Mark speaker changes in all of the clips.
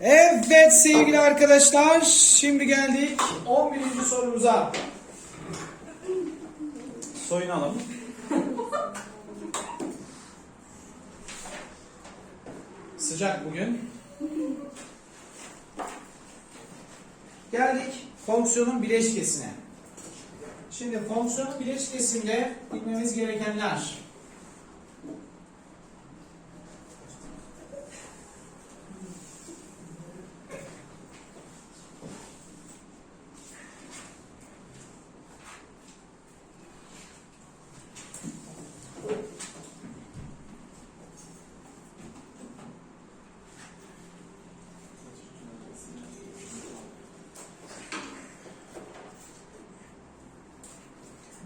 Speaker 1: Evet sevgili arkadaşlar şimdi geldik 11. sorumuza.
Speaker 2: Soyunalım.
Speaker 1: Sıcak bugün. Geldik fonksiyonun bileşkesine. Şimdi fonksiyonun bileşkesinde bilmemiz gerekenler.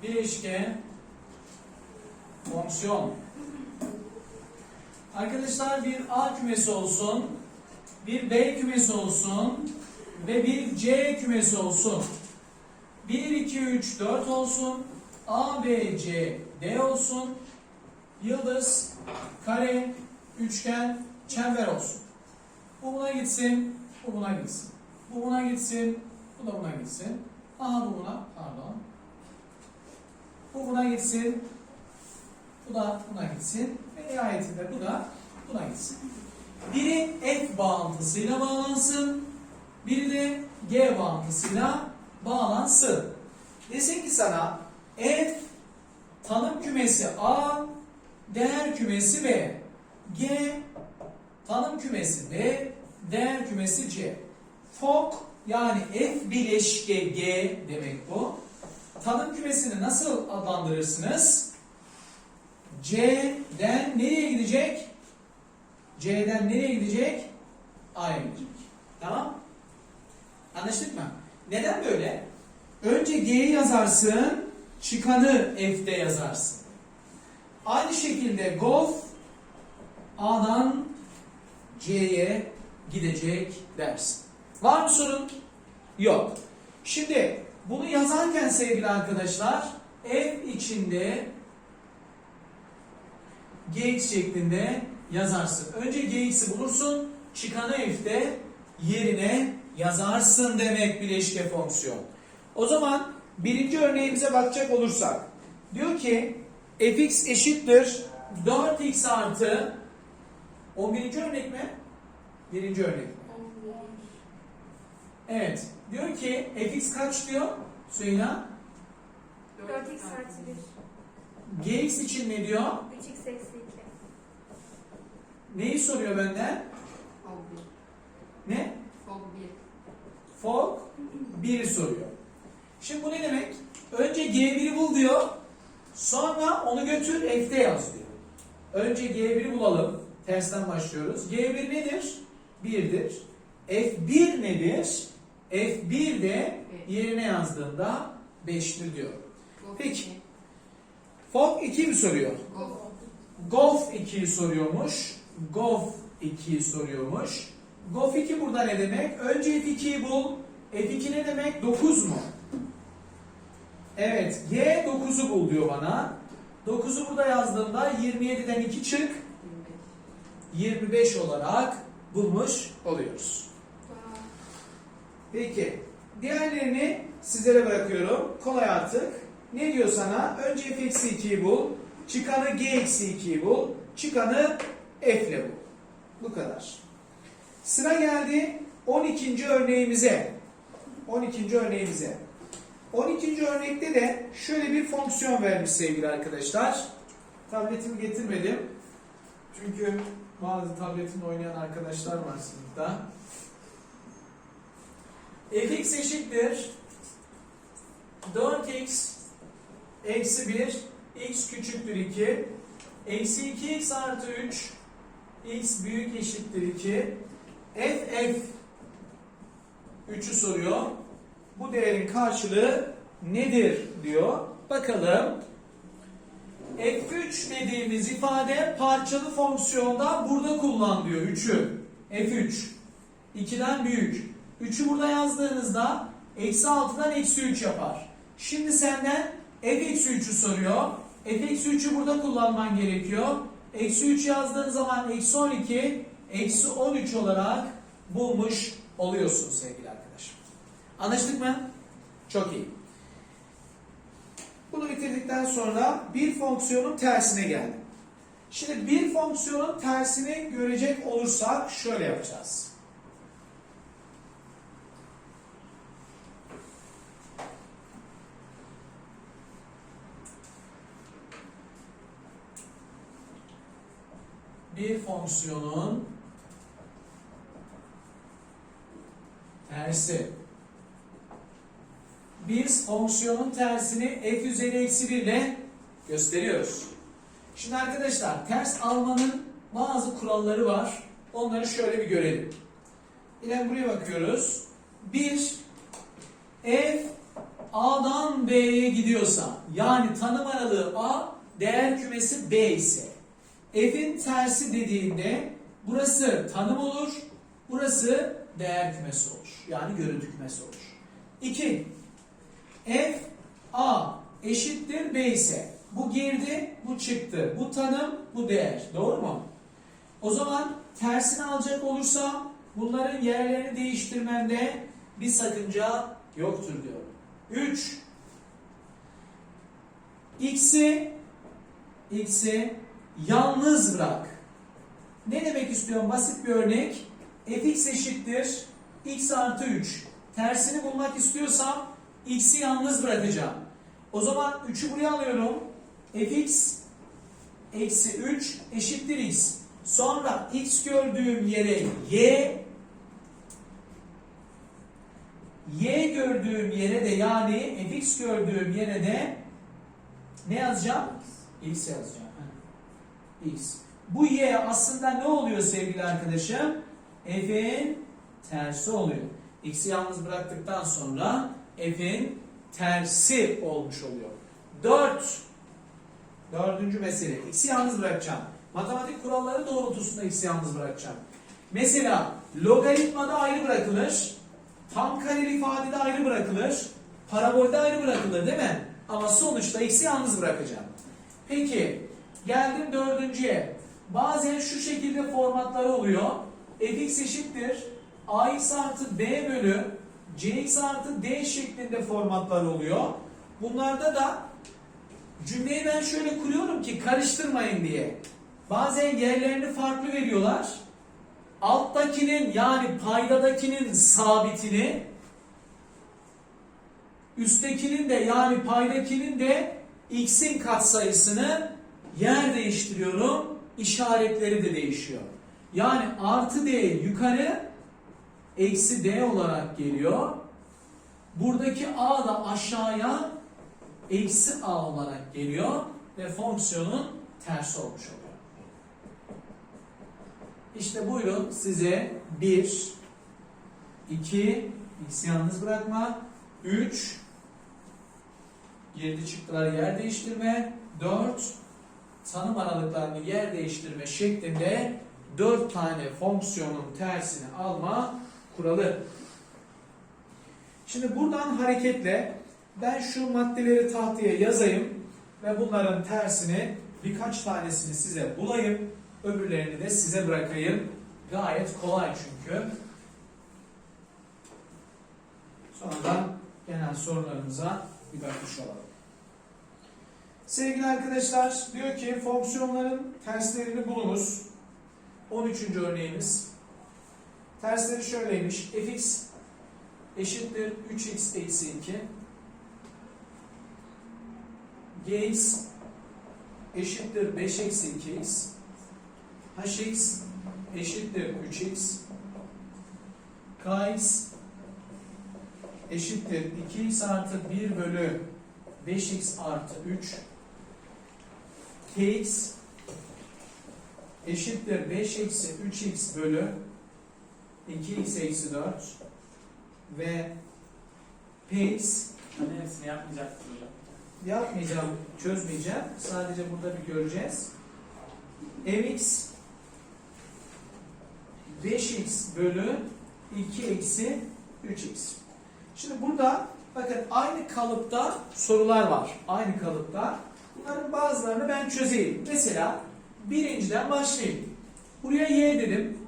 Speaker 1: Bileşke fonksiyon. Arkadaşlar bir A kümesi olsun, bir B kümesi olsun ve bir C kümesi olsun. 1, 2, 3, 4 olsun. A, B, C, D olsun. Yıldız, kare, üçgen, çember olsun. Bu buna gitsin, bu buna gitsin. Bu buna gitsin, bu da buna gitsin. Aha bu buna, pardon. Bu buna gitsin. Bu da buna gitsin. Ve nihayetinde bu da buna gitsin. Biri F bağıntısıyla bağlansın. Biri de G bağıntısıyla bağlansın. Desin ki sana F tanım kümesi A, değer kümesi B. G tanım kümesi B, değer kümesi C. Fok yani F bileşke G demek bu. Tanım kümesini nasıl adlandırırsınız? C'den nereye gidecek? C'den nereye gidecek? A'ya gidecek. Tamam? Anlaştık mı? Neden böyle? Önce G'yi yazarsın, çıkanı F'de yazarsın. Aynı şekilde golf A'dan C'ye gidecek dersin. Var mı sorun? Yok. Şimdi bunu yazarken sevgili arkadaşlar F içinde Gx şeklinde yazarsın. Önce Gx'i bulursun, çıkanı F'de yerine yazarsın demek bileşke fonksiyon. O zaman birinci örneğimize bakacak olursak diyor ki fx eşittir 4x artı o birinci örnek mi? Birinci örnek mi? Evet. Diyor ki fx kaç diyor? Süheyla.
Speaker 3: 4x artı 1.
Speaker 1: Gx için ne diyor?
Speaker 3: 3x eksi 2.
Speaker 1: Neyi soruyor benden?
Speaker 4: Fog 1.
Speaker 1: Ne?
Speaker 4: Fog 1.
Speaker 1: Fog 1'i soruyor. Şimdi bu ne demek? Önce G1'i bul diyor. Sonra onu götür F'de yaz diyor. Önce G1'i bulalım. Tersten başlıyoruz. G1 nedir? 1'dir. F1 nedir? F1 de yerine yazdığında 5'tir diyor. Peki.
Speaker 4: 2.
Speaker 1: Fog 2 mi soruyor?
Speaker 4: Golf
Speaker 1: 2'yi soruyormuş. Golf 2'yi soruyormuş. Golf 2 burada ne demek? Önce F2'yi bul. F2 ne demek? 9 mu? Evet. G 9'u bul diyor bana. 9'u burada yazdığımda 27'den 2 çık.
Speaker 4: 25.
Speaker 1: 25 olarak bulmuş oluyoruz. Peki. Diğerlerini sizlere bırakıyorum. Kolay artık. Ne diyor sana? Önce f eksi 2'yi bul. Çıkanı g eksi 2'yi bul. Çıkanı f ile bul. Bu kadar. Sıra geldi 12. örneğimize. 12. örneğimize. 12. örnekte de şöyle bir fonksiyon vermiş sevgili arkadaşlar. Tabletimi getirmedim. Çünkü bazı tabletimle oynayan arkadaşlar var sınıfta. fx eşittir 4x eksi 1 x küçüktür 2 eksi 2x artı 3 x büyük eşittir 2 f f 3'ü soruyor. Bu değerin karşılığı nedir diyor. Bakalım. F3 dediğimiz ifade parçalı fonksiyonda burada kullan diyor 3'ü. F3. 2'den büyük. 3'ü burada yazdığınızda eksi 6'dan eksi 3 yapar. Şimdi senden f eksi 3'ü soruyor. f eksi 3'ü burada kullanman gerekiyor. Eksi 3 yazdığın zaman eksi 12, eksi 13 olarak bulmuş oluyorsun sevgili arkadaşım. Anlaştık mı? Çok iyi. Bunu bitirdikten sonra bir fonksiyonun tersine geldim. Şimdi bir fonksiyonun tersini görecek olursak şöyle yapacağız. Bir fonksiyonun tersi. Biz fonksiyonun tersini f üzeri eksi 1 ile gösteriyoruz. Şimdi arkadaşlar ters almanın bazı kuralları var. Onları şöyle bir görelim. Yine buraya bakıyoruz. 1 f A'dan B'ye gidiyorsa yani tanım aralığı A değer kümesi B ise f'in tersi dediğinde burası tanım olur, burası değer kümesi olur. Yani görüntü kümesi olur. 2 f A eşittir B ise bu girdi, bu çıktı. Bu tanım, bu değer. Doğru mu? O zaman tersini alacak olursam bunların yerlerini değiştirmemde bir sakınca yoktur diyorum. 3 x'i x'i yalnız bırak. Ne demek istiyorum? Basit bir örnek. fx eşittir x artı 3. Tersini bulmak istiyorsam x'i yalnız bırakacağım. O zaman 3'ü buraya alıyorum. fx eksi 3 eşittir x. Sonra x gördüğüm yere y y gördüğüm yere de yani fx gördüğüm yere de ne yazacağım? x yazacağım. X. Bu y aslında ne oluyor sevgili arkadaşım? f'in tersi oluyor. x'i yalnız bıraktıktan sonra f'in tersi olmuş oluyor. 4 Dördüncü mesele. X'i yalnız bırakacağım. Matematik kuralları doğrultusunda X'i yalnız bırakacağım. Mesela logaritmada ayrı bırakılır. Tam kareli ifadede ayrı bırakılır. Parabolde ayrı bırakılır değil mi? Ama sonuçta X'i yalnız bırakacağım. Peki geldim dördüncüye. Bazen şu şekilde formatları oluyor. fx eşittir ax artı b bölü cx artı d şeklinde formatlar oluyor. Bunlarda da cümleyi ben şöyle kuruyorum ki karıştırmayın diye. Bazen yerlerini farklı veriyorlar. Alttakinin yani paydadakinin sabitini üsttekinin de yani paydakinin de x'in katsayısını yer değiştiriyorum. işaretleri de değişiyor. Yani artı d yukarı eksi d olarak geliyor. Buradaki a da aşağıya eksi a olarak geliyor ve fonksiyonun tersi olmuş oluyor. İşte buyurun size 1, 2, x'i yalnız bırakma, 3, girdi çıktılar yer değiştirme, 4, tanım aralıklarını yer değiştirme şeklinde 4 tane fonksiyonun tersini alma kuralı. Şimdi buradan hareketle ben şu maddeleri tahtaya yazayım ve bunların tersini birkaç tanesini size bulayım. Öbürlerini de size bırakayım. Gayet kolay çünkü. Sonradan genel sorularımıza bir bakmış olalım. Sevgili arkadaşlar diyor ki fonksiyonların terslerini bulunuz. 13. örneğimiz. Tersleri şöyleymiş. fx eşittir 3x eksi 2 gx eşittir 5 eksi 2x hx eşittir 3x kx eşittir 2x artı 1 bölü 5x artı 3 kx eşittir 5 eksi 3x bölü 2x eksi 4 ve px
Speaker 2: Hani hepsini yapmayacaksın hocam.
Speaker 1: yapmayacağım, çözmeyeceğim. Sadece burada bir göreceğiz. mx 5x bölü 2 eksi 3x. Şimdi burada bakın aynı kalıpta sorular var. Aynı kalıpta. Bunların bazılarını ben çözeyim. Mesela birinciden başlayayım. Buraya y dedim.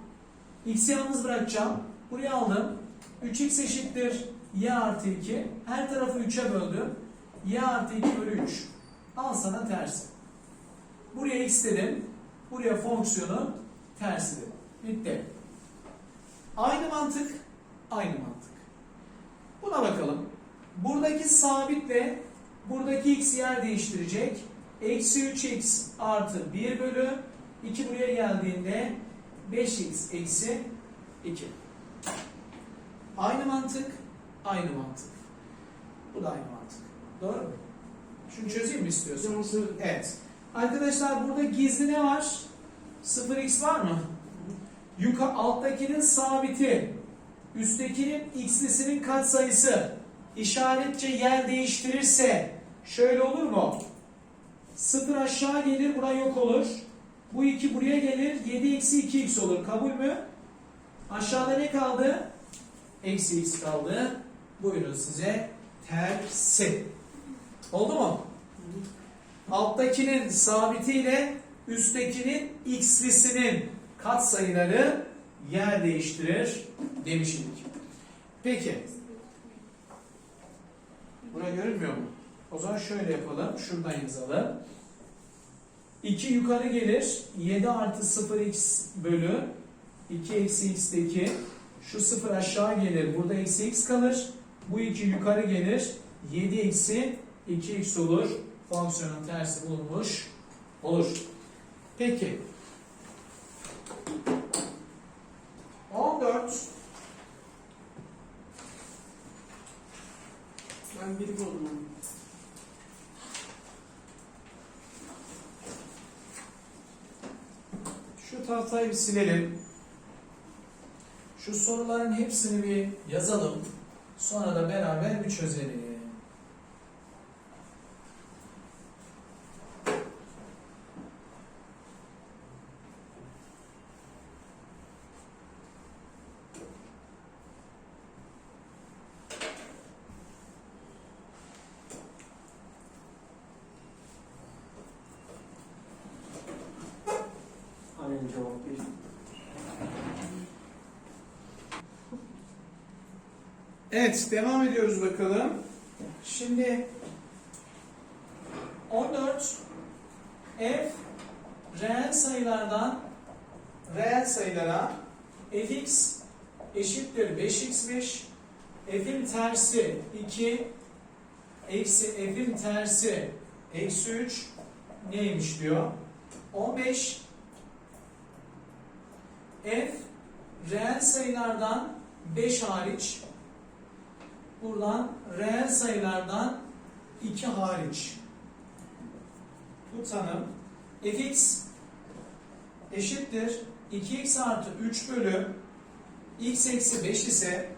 Speaker 1: X'i yalnız bırakacağım. Buraya aldım. 3x eşittir y artı 2. Her tarafı 3'e böldüm. y artı 2 bölü 3. Al sana tersi. Buraya x dedim. Buraya fonksiyonu tersi dedim. Bitti. Aynı mantık, aynı mantık. Buna bakalım. Buradaki sabitle buradaki x yer değiştirecek. Eksi 3x artı 1 bölü 2 buraya geldiğinde 5x eksi 2. Aynı mantık, aynı mantık. Bu da aynı mantık. Doğru mu? Şunu çözeyim mi istiyorsunuz? Evet. Arkadaşlar burada gizli ne var? 0x var mı? Yuka alttakinin sabiti, üsttekinin x'lisinin katsayısı işaretçe yer değiştirirse şöyle olur mu? 0 aşağı gelir, bura yok olur. Bu 2 buraya gelir, 7 eksi 2x olur. Kabul mü? Aşağıda ne kaldı? Eksi x kaldı. Buyurun size tersi. Oldu mu? Alttakinin sabitiyle üsttekinin x'lisinin katsayıları yer değiştirir demiştik. Peki. Bura görünmüyor mu? O zaman şöyle yapalım. Şuradan yazalım. 2 yukarı gelir. 7 artı 0x bölü 2 eksi x'teki şu 0 aşağı gelir. Burada eksi x kalır. Bu 2 yukarı gelir. 7 eksi 2x olur. Fonksiyonun tersi bulunmuş olur. Peki. 14
Speaker 5: Ben bir buldum.
Speaker 1: Şu tahtayı bir silelim. Şu soruların hepsini bir yazalım. Sonra da beraber bir çözelim.
Speaker 5: Aynı cevap değil.
Speaker 1: Evet, devam ediyoruz bakalım. Şimdi 14 f reel sayılardan reel sayılara fx eşittir 5x5 f'in tersi 2 eksi f'in tersi eksi 3 neymiş diyor. 15 f reel sayılardan 5 hariç buradan reel sayılardan 2 hariç bu tanım fx eşittir 2x artı 3 bölü x eksi 5 ise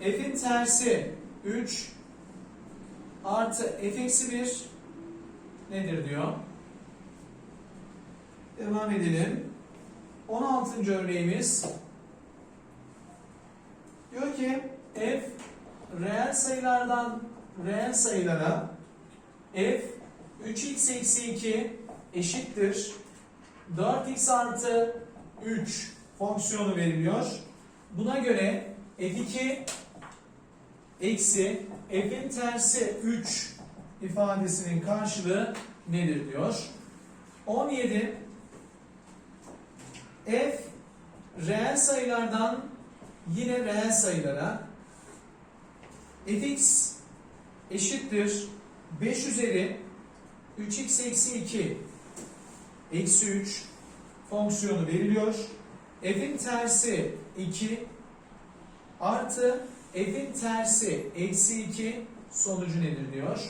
Speaker 1: f'in tersi 3 artı f eksi 1 nedir diyor. Devam edelim. 16. örneğimiz diyor ki f reel sayılardan reel sayılara f 3x eksi 2 eşittir 4x artı 3 fonksiyonu veriliyor. Buna göre f2 eksi f'in tersi 3 ifadesinin karşılığı nedir diyor. 17 f reel sayılardan yine reel sayılara fx eşittir 5 üzeri 3x eksi 2 eksi 3 fonksiyonu veriliyor. f'in tersi 2 artı f'in tersi eksi 2 sonucu nedir diyor.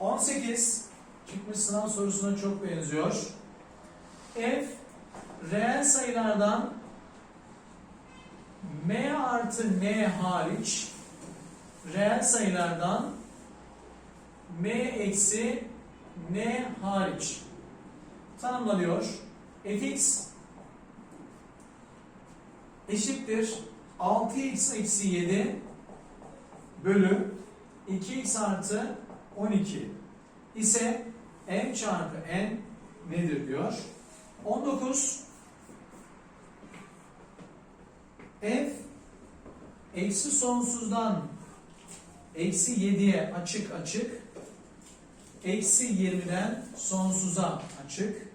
Speaker 1: 18 çıkmış sınav sorusuna çok benziyor. f reel sayılardan m artı n hariç reel sayılardan m eksi n hariç tanımlanıyor. fx eşittir 6x eksi 7 bölü 2x artı 12 ise m çarpı n nedir diyor. 19 f eksi sonsuzdan eksi 7'ye açık açık eksi 20'den sonsuza açık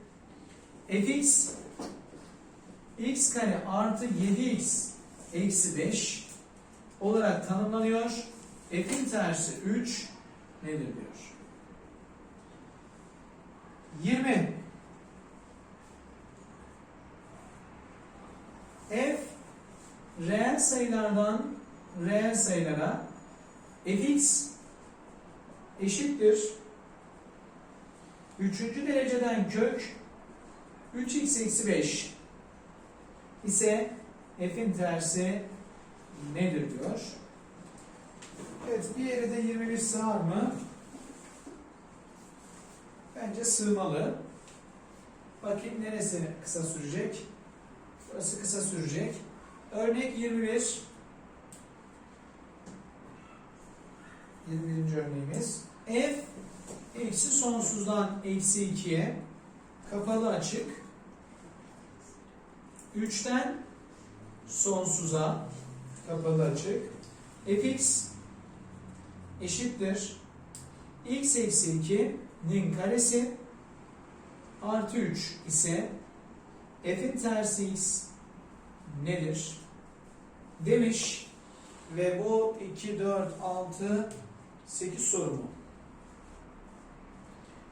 Speaker 1: fx x kare artı 7x eksi 5 olarak tanımlanıyor. F'in tersi 3 nedir diyor. 20 f reel sayılardan reel sayılara fx eşittir üçüncü dereceden kök 3x eksi 5 ise f'in tersi nedir diyor. Evet yere de 21 sığar mı? Bence sığmalı. Bakayım neresi kısa sürecek? Burası kısa sürecek. Örnek 21. 21. örneğimiz. F eksi sonsuzdan eksi 2'ye kapalı açık 3'ten sonsuza kapalı açık fx eşittir x eksi 2'nin karesi artı 3 ise f'in tersi x nedir demiş ve bu 2, 4, 6, 8 soru mu?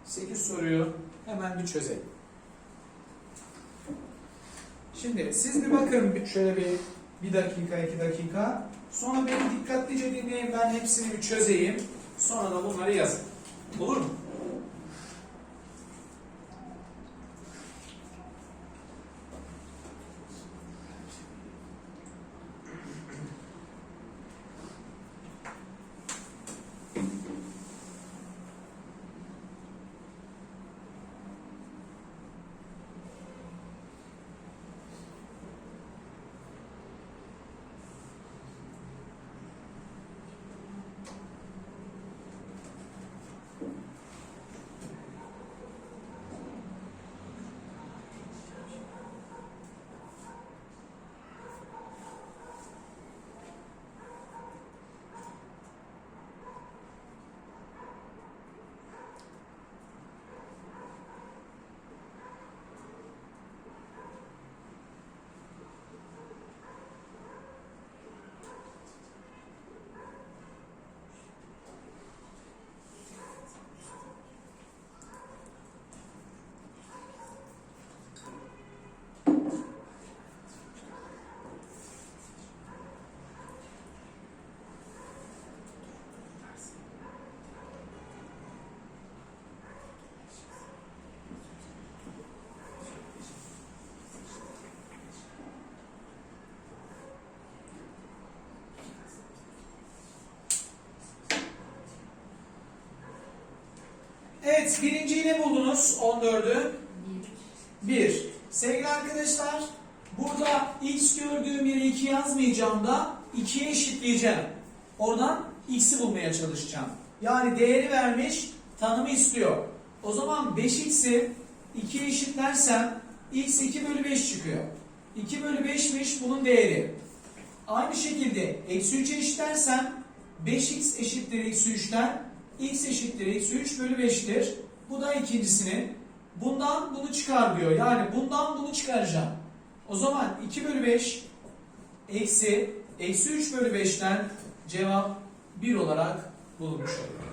Speaker 1: 8 soruyu hemen bir çözelim. Şimdi siz bir bakın şöyle bir bir dakika, iki dakika. Sonra beni dikkatlice dinleyin. Ben hepsini bir çözeyim. Sonra da bunları yazın. Olur mu? Evet, birinciyi ne buldunuz? 14'ü.
Speaker 4: 1,
Speaker 1: 1. Sevgili arkadaşlar, burada x gördüğüm yere 2 yazmayacağım da 2'ye eşitleyeceğim. Oradan x'i bulmaya çalışacağım. Yani değeri vermiş, tanımı istiyor. O zaman 5x'i 2'ye eşitlersem x 2 bölü 5 çıkıyor. 2 bölü 5'miş bunun değeri. Aynı şekilde eksi 3'e eşitlersem 5x eşittir eksi 3'ten x eşittir eksi 3 bölü 5'tir. Bu da ikincisinin. Bundan bunu çıkar diyor. Yani bundan bunu çıkaracağım. O zaman 2 bölü 5 eksi eksi 3 bölü 5'ten cevap 1 olarak bulunmuş oluyor.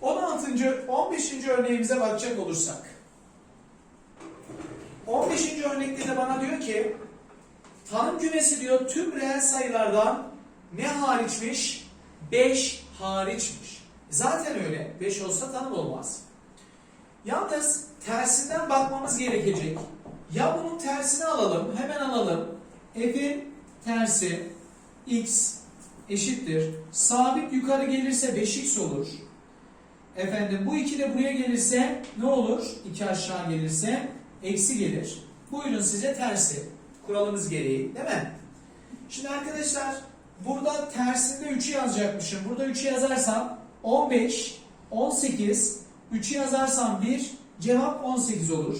Speaker 1: 16. 15. örneğimize bakacak olursak. 15. örnekte de bana diyor ki tanım kümesi diyor tüm reel sayılardan ne hariçmiş? 5 hariçmiş. Zaten öyle. 5 olsa tanım olmaz. Yalnız tersinden bakmamız gerekecek. Ya bunun tersini alalım, hemen alalım. F'in tersi x eşittir. Sabit yukarı gelirse 5x olur. Efendim bu 2 de buraya gelirse ne olur? 2 aşağı gelirse eksi gelir. Buyurun size tersi. Kuralımız gereği değil mi? Şimdi arkadaşlar burada tersinde 3'ü yazacakmışım. Burada 3'ü yazarsam 15, 18, 3'ü yazarsam 1, cevap 18 olur.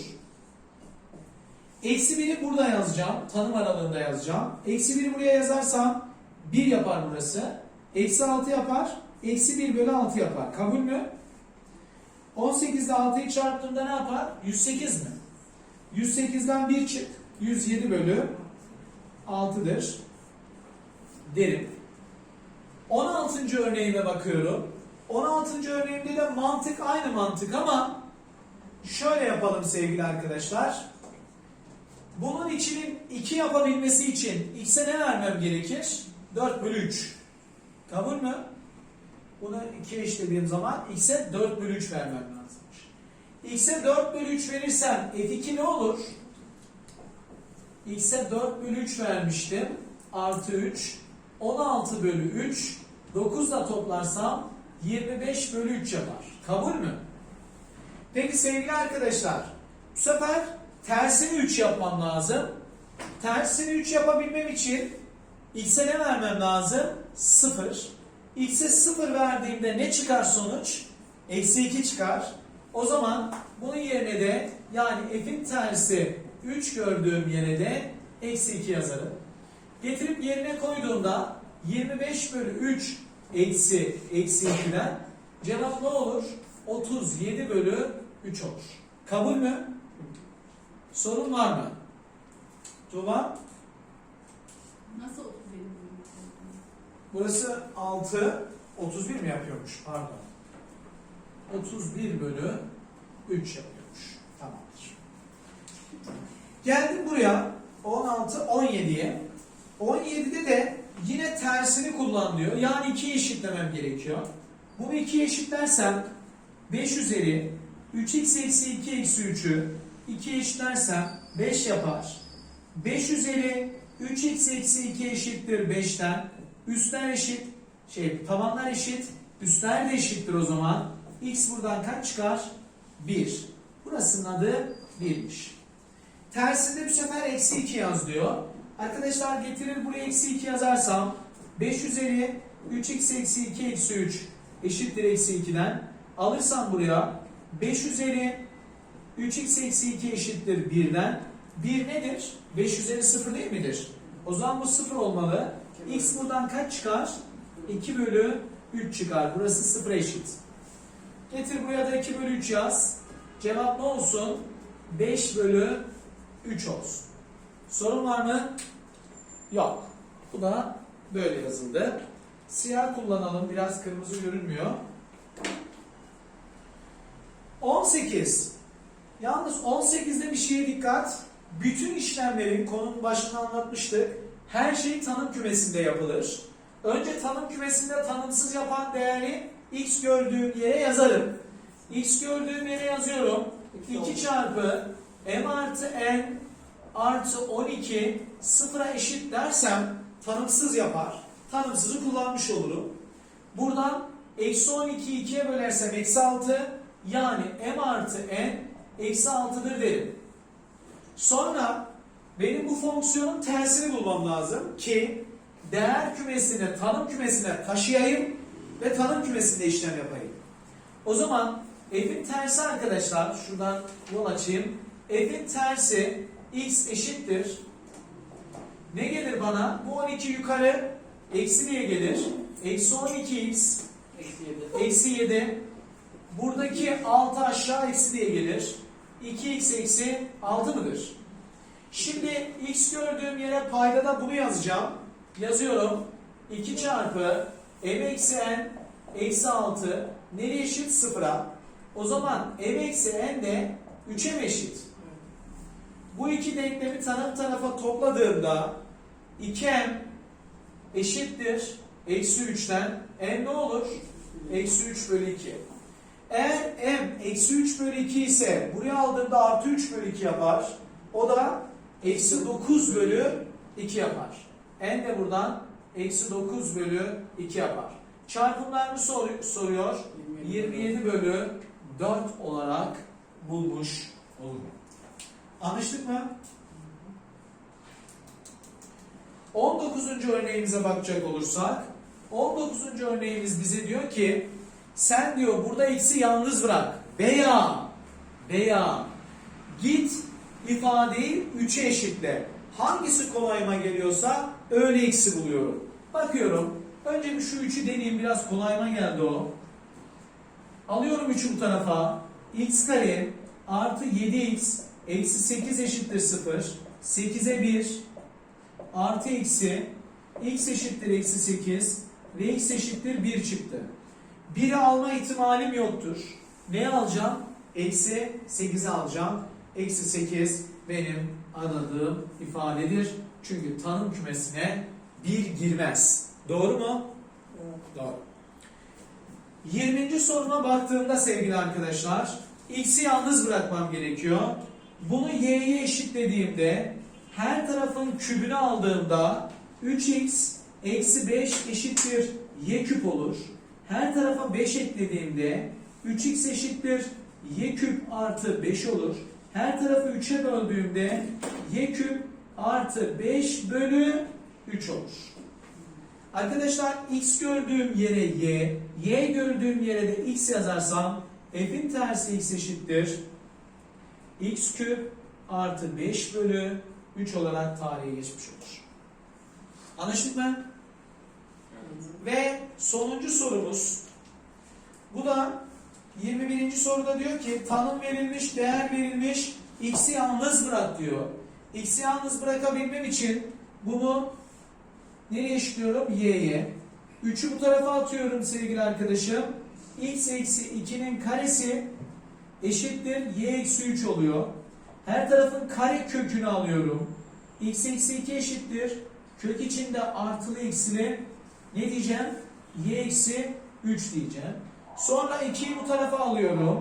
Speaker 1: Eksi 1'i burada yazacağım. Tanım aralığında yazacağım. Eksi 1'i buraya yazarsam 1 yapar burası. Eksi 6 yapar. Eksi 1 bölü 6 yapar. Kabul mü? 18 ile 6'yı çarptığımda ne yapar? 108 mi? 108'den 1 çık. 107 bölü 6'dır. Derim. 16. örneğime bakıyorum. 16. örneğimde de mantık aynı mantık ama şöyle yapalım sevgili arkadaşlar. Bunun içinin 2 yapabilmesi için x'e ne vermem gerekir? 4 bölü 3. Kabul mü? Bunu 2'ye eşitlediğim zaman x'e 4 bölü 3 vermem lazımmış. x'e 4 bölü 3 verirsem f2 ne olur? x'e 4 bölü 3 vermiştim. Artı 3. 16 bölü 3. 9 ile toplarsam 25 bölü 3 yapar. Kabul mü? Peki sevgili arkadaşlar. Bu sefer tersini 3 yapmam lazım. Tersini 3 yapabilmem için x'e ne vermem lazım? 0. x'e 0 verdiğimde ne çıkar sonuç? Eksi 2 çıkar. O zaman bunun yerine de yani f'in tersi 3 gördüğüm yere de eksi 2 yazarım. Getirip yerine koyduğumda 25 bölü 3 eksi eksi 2'den cevap ne olur? 37 bölü 3 olur. Kabul mü? Sorun var mı? Tuğba?
Speaker 4: Nasıl 37
Speaker 1: Burası 6, 31 mi yapıyormuş? Pardon. 31 bölü 3 yapıyormuş. Tamamdır. Geldim buraya 16, 17'ye. 17'de de yine tersini kullan diyor. Yani 2'yi eşitlemem gerekiyor. Bunu 2'ye eşitlersem 5 üzeri 3x eksi 2 eksi 3'ü 2'ye eşitlersem 5 yapar. 5 üzeri 3x eksi 2 eşittir 5'ten. Üstler eşit, şey tabanlar eşit, üstler de eşittir o zaman. X buradan kaç çıkar? 1. Burasının adı 1'miş. Tersinde bu sefer eksi 2 yaz diyor. Arkadaşlar getirir buraya eksi 2 yazarsam 5 üzeri 3x eksi 2 eksi 3 eşittir eksi 2'den. Alırsam buraya 5 üzeri 3x eksi 2 eşittir 1'den. 1 nedir? 5 üzeri 0 değil midir? O zaman bu 0 olmalı. X buradan kaç çıkar? 2 bölü 3 çıkar. Burası 0 eşit. Getir buraya da 2 bölü 3 yaz. Cevap ne olsun? 5 bölü 3 olsun. Sorun var mı? Yok. Bu da böyle yazıldı. Siyah kullanalım. Biraz kırmızı görünmüyor. 18. Yalnız 18'de bir şeye dikkat. Bütün işlemlerin konunun başında anlatmıştık. Her şey tanım kümesinde yapılır. Önce tanım kümesinde tanımsız yapan değeri x gördüğüm yere yazarım. x gördüğüm yere yazıyorum. 2 çarpı m artı n artı 12 sıfıra eşit dersem tanımsız yapar. Tanımsızı kullanmış olurum. Buradan eksi 12'yi 2'ye bölersem eksi 6 yani m artı n eksi 6'dır derim. Sonra benim bu fonksiyonun tersini bulmam lazım ki değer kümesine, tanım kümesine taşıyayım ve tanım kümesinde işlem yapayım. O zaman f'in tersi arkadaşlar, şuradan yol açayım. f'in tersi x eşittir. Ne gelir bana? Bu 12 yukarı eksi diye gelir. Eksi 12x
Speaker 2: Eksi 7.
Speaker 1: eksi 7. Buradaki 6 aşağı eksi diye gelir. 2x eksi 6 mıdır? Şimdi x gördüğüm yere paydada bunu yazacağım. Yazıyorum. 2 çarpı m eksi n eksi 6 nereye eşit? Sıfıra. O zaman m eksi n de 3'e mi eşit? Bu iki denklemi taraf tarafa topladığımda 2m eşittir eksi 3'ten n ne olur? Eksi 3 bölü 2. Eğer m eksi 3 bölü 2 ise buraya aldığımda artı 3 bölü 2 yapar. O da eksi 9 bölü 2 yapar. n de buradan eksi 9 bölü 2 yapar. Çarpımlarını sor- soruyor. 27 bölü 4 olarak bulmuş olurum. Anlaştık mı? 19. örneğimize bakacak olursak 19. örneğimiz bize diyor ki sen diyor burada x'i yalnız bırak veya veya git ifadeyi 3'e eşitle. Hangisi kolayıma geliyorsa öyle eksi buluyorum. Bakıyorum. Önce bir şu 3'ü deneyeyim. Biraz kolayıma geldi o. Alıyorum 3'ü bu tarafa. x kare artı 7x eksi 8 eşittir 0. 8'e 1 artı eksi x eşittir eksi 8 ve x eşittir 1 çıktı. 1'i alma ihtimalim yoktur. Ne alacağım? Eksi 8'i alacağım. Eksi 8 benim aradığım ifadedir. Çünkü tanım kümesine 1 girmez. Doğru mu? Doğru. 20. soruma baktığımda sevgili arkadaşlar x'i yalnız bırakmam gerekiyor. Bunu y'ye eşitlediğimde her tarafın kübünü aldığımda 3x eksi 5 eşittir y küp olur. Her tarafa 5 eklediğimde 3x eşittir y küp artı 5 olur. Her tarafı 3'e böldüğümde y küp artı 5 bölü 3 olur. Arkadaşlar x gördüğüm yere y, y gördüğüm yere de x yazarsam f'in tersi x eşittir. X küp artı 5 bölü 3 olarak tarihe geçmiş olur. Anlaştık mı? Ve sonuncu sorumuz. Bu da 21. soruda diyor ki tanım verilmiş, değer verilmiş, x'i yalnız bırak diyor. X'i yalnız bırakabilmem için bunu nereye eşitliyorum? Y'ye. 3'ü bu tarafa atıyorum sevgili arkadaşım. x eksi 2'nin karesi eşittir y eksi 3 oluyor. Her tarafın kare kökünü alıyorum. x eksi 2 eşittir. Kök içinde artılı eksili ne diyeceğim? y eksi 3 diyeceğim. Sonra 2'yi bu tarafa alıyorum.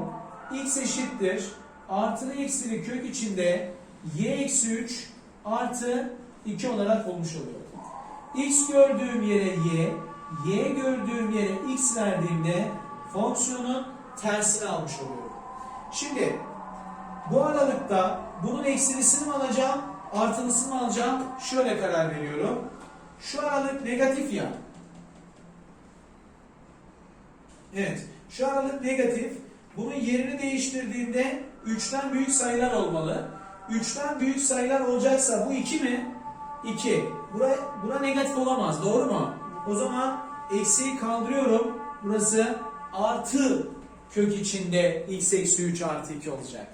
Speaker 1: x eşittir. Artılı eksili kök içinde y eksi 3 artı 2 olarak bulmuş oluyorum. x gördüğüm yere y, y gördüğüm yere x verdiğimde fonksiyonun tersini almış oluyorum. Şimdi bu aralıkta bunun eksilisini mi alacağım, artılısını mı alacağım? Şöyle karar veriyorum. Şu aralık negatif ya. Evet. Şu aralık negatif. Bunun yerini değiştirdiğinde 3'ten büyük sayılar olmalı. 3'ten büyük sayılar olacaksa bu 2 mi? 2. Bura, bura negatif olamaz. Doğru mu? O zaman eksiği kaldırıyorum. Burası artı kök içinde x eksi 3 artı 2 olacak.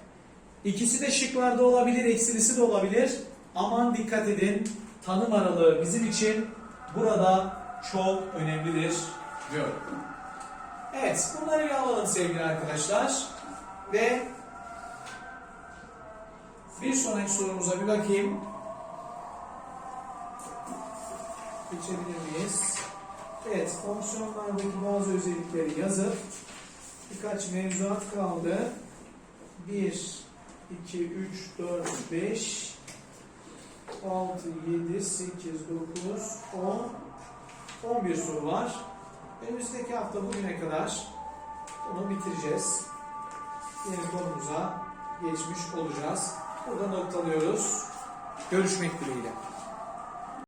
Speaker 1: İkisi de şıklarda olabilir, eksilisi de olabilir. Aman dikkat edin. Tanım aralığı bizim için burada çok önemlidir diyor. Evet, bunları bir alalım sevgili arkadaşlar. Ve bir sonraki sorumuza bir bakayım. Geçebilir miyiz? Evet, fonksiyonlardaki bazı özellikleri yazıp birkaç mevzuat kaldı. 1, 2, 3, 4, 5, 6, 7, 8, 9, 10, 11 soru var. Önümüzdeki hafta bugüne kadar bunu bitireceğiz. Yeni konumuza geçmiş olacağız. Burada noktalıyoruz. Görüşmek dileğiyle.